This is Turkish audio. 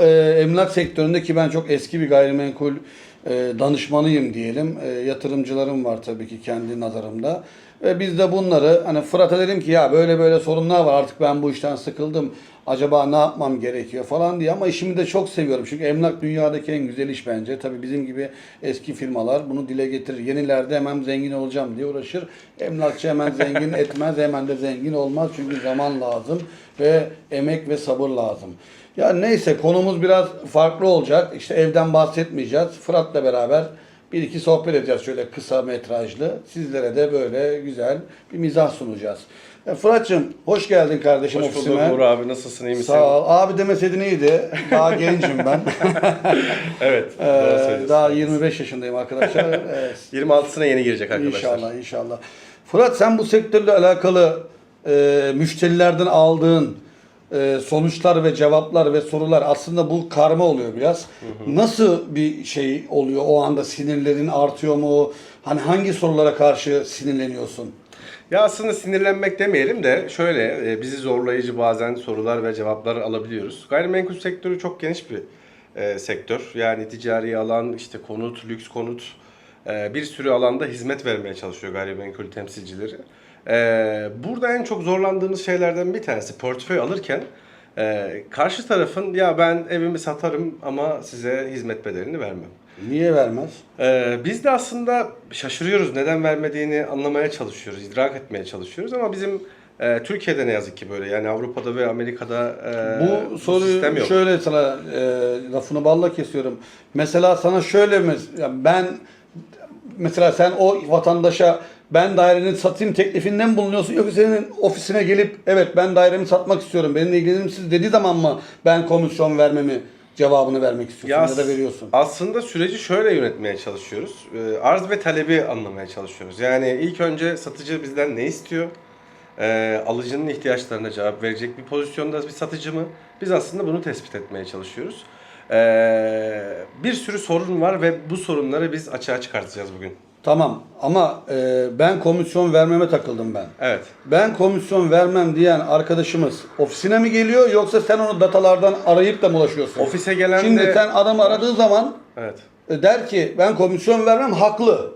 Ee, emlak sektöründeki ben çok eski bir gayrimenkul e, danışmanıyım diyelim. E, yatırımcılarım var tabii ki kendi nazarımda. Ve biz de bunları hani Fırat'a dedim ki ya böyle böyle sorunlar var artık ben bu işten sıkıldım. Acaba ne yapmam gerekiyor falan diye ama işimi de çok seviyorum. Çünkü emlak dünyadaki en güzel iş bence. Tabii bizim gibi eski firmalar bunu dile getirir. Yenilerde hemen zengin olacağım diye uğraşır. Emlakçı hemen zengin etmez, hemen de zengin olmaz. Çünkü zaman lazım ve emek ve sabır lazım. Ya neyse konumuz biraz farklı olacak. İşte evden bahsetmeyeceğiz. Fırat'la beraber bir iki sohbet edeceğiz şöyle kısa metrajlı. Sizlere de böyle güzel bir mizah sunacağız. E, Fırat'cığım hoş geldin kardeşim Hoş bulduk ofisime. Uğur abi nasılsın iyi misin? Sağ ol. Abi demeseydin iyiydi. Daha gencim ben. Evet Ee, söylüyorsun. daha 25 yaşındayım arkadaşlar. Evet. 26'sına yeni girecek arkadaşlar. İnşallah inşallah. Fırat sen bu sektörle alakalı e, müşterilerden aldığın e, sonuçlar ve cevaplar ve sorular aslında bu karma oluyor biraz. Nasıl bir şey oluyor o anda sinirlerin artıyor mu? Hani hangi sorulara karşı sinirleniyorsun? Ya aslında sinirlenmek demeyelim de şöyle e, bizi zorlayıcı bazen sorular ve cevaplar alabiliyoruz. Gayrimenkul sektörü çok geniş bir e, sektör. Yani ticari alan, işte konut, lüks konut bir sürü alanda hizmet vermeye çalışıyor gayrimenkul temsilcileri. E, burada en çok zorlandığımız şeylerden bir tanesi portföy alırken e, karşı tarafın ya ben evimi satarım ama size hizmet bedelini vermem. Niye vermez? Ee, biz de aslında şaşırıyoruz. Neden vermediğini anlamaya çalışıyoruz, idrak etmeye çalışıyoruz ama bizim e, Türkiye'de ne yazık ki böyle. Yani Avrupa'da ve Amerika'da e, Bu soruyu yok. şöyle sana e, lafını balla kesiyorum. Mesela sana şöyle mi ya ben mesela sen o vatandaşa ben daireni satayım teklifinden bulunuyorsun yoksa senin ofisine gelip evet ben dairemi satmak istiyorum benimle ilgilenir misiniz dediği zaman mı ben komisyon vermemi cevabını vermek istiyorsun ya, da veriyorsun. Aslında süreci şöyle yönetmeye çalışıyoruz. Ee, arz ve talebi anlamaya çalışıyoruz. Yani ilk önce satıcı bizden ne istiyor? Ee, alıcının ihtiyaçlarına cevap verecek bir pozisyonda bir satıcı mı? Biz aslında bunu tespit etmeye çalışıyoruz. Ee, bir sürü sorun var ve bu sorunları biz açığa çıkartacağız bugün. Tamam ama e, ben komisyon vermeme takıldım ben. Evet. Ben komisyon vermem diyen arkadaşımız ofisine mi geliyor yoksa sen onu datalardan arayıp da mı ulaşıyorsun? Ofise gelen Şimdi de... sen adamı aradığı zaman Evet. e, der ki ben komisyon vermem haklı.